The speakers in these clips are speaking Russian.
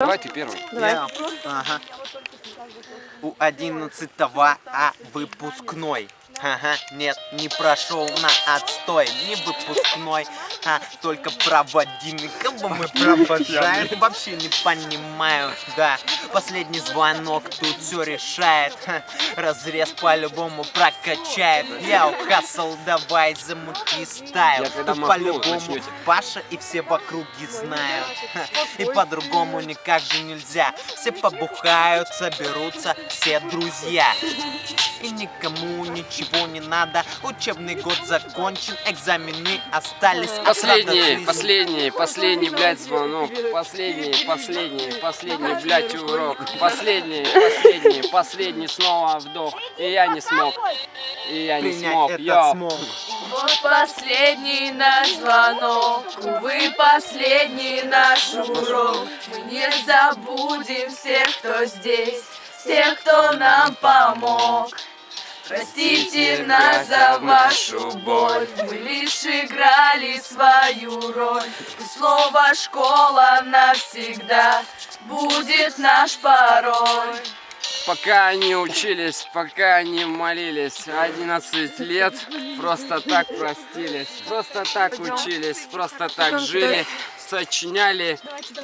Давай ты первый. Давай. Я. Ага. У одиннадцатого А выпускной. Ага, нет, не прошел на отстой, не выпускной, а только проводимый. Кого мы провожаем, вообще не понимаю, да. Последний звонок тут все решает, Ха, разрез по-любому прокачает. Я хасл, давай замути стайл. Я когда Тут по-любому. Паша и все в округе знают. Ха, И по-другому никак же нельзя. Все побухают, соберутся все друзья. И никому ничего не надо. Учебный год закончен, экзамены остались. а Последний, последний, последний, блядь, звонок. Последний, последний, последний, блядь, урок. Последний, последний, последний, снова вдох. И я не смог. И я не смог. смог. Вот последний наш звонок, увы, последний наш урок. Мы не забудем всех, кто здесь, всех, кто нам помог. Простите нас за вашу боль, мы лишь играли свою роль. И слово школа навсегда будет наш пароль. Пока они учились, пока они молились, 11 лет просто так простились, просто так учились, просто так жили, сочиняли,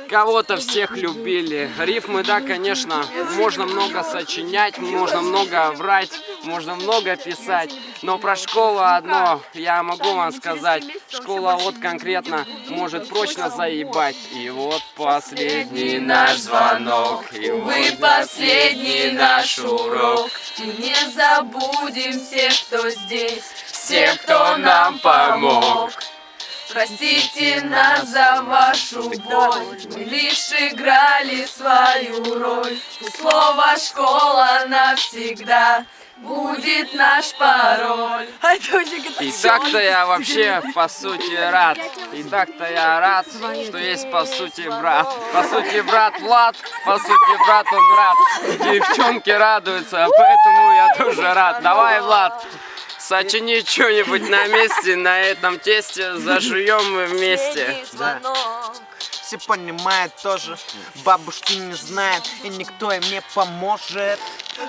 кого-то всех любили. Рифмы, да, конечно, можно много сочинять, можно много врать, можно много писать, но про школу одно я могу вам сказать, школа вот конкретно может прочно заебать. И вот последний наш звонок, и Вы последний наш урок. Не забудем всех, кто здесь, всех, кто нам помог. Простите нас за вашу боль, мы лишь играли свою роль. Слово школа навсегда будет наш пароль. И так-то я вообще по сути рад. И так-то я рад, что есть по сути брат. По сути брат Влад, по сути брат он рад. Девчонки радуются, поэтому я тоже рад. Давай, Влад, сочини что-нибудь на месте, на этом тесте зажуем мы вместе. звонок. Все понимают тоже, бабушки не знают, и никто им не поможет.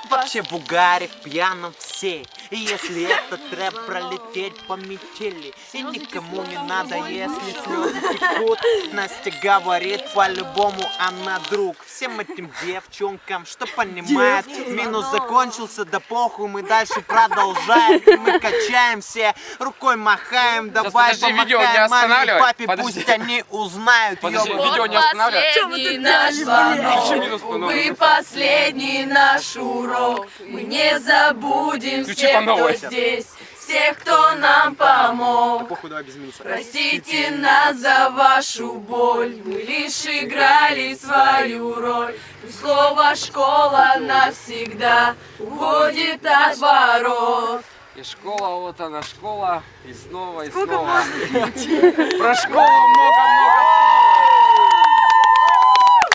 Вообще в угаре пьяном все. И если этот рэп пролететь по метели, и никому не надо, если слезы текут. Настя говорит, по-любому она друг. Всем этим девчонкам, что понимает, минус закончился, да похуй, мы дальше продолжаем. И Мы качаемся, рукой махаем, давай подожди, видео не помахаем маме и останавливай. папе, Подожди. пусть они узнают. Подожди, ёбаный видео не останавливай. последний наш звонок. минус по новой. Вы последний наш урок. Мы не забудем Включи всех, по кто новой. здесь, всех, кто нам помог. Похуй, давай без минуса. Простите нас за вашу боль, мы лишь играли свою роль. И слово школа навсегда уходит от ворот. И школа, вот она школа, и снова, и снова. Про школу много-много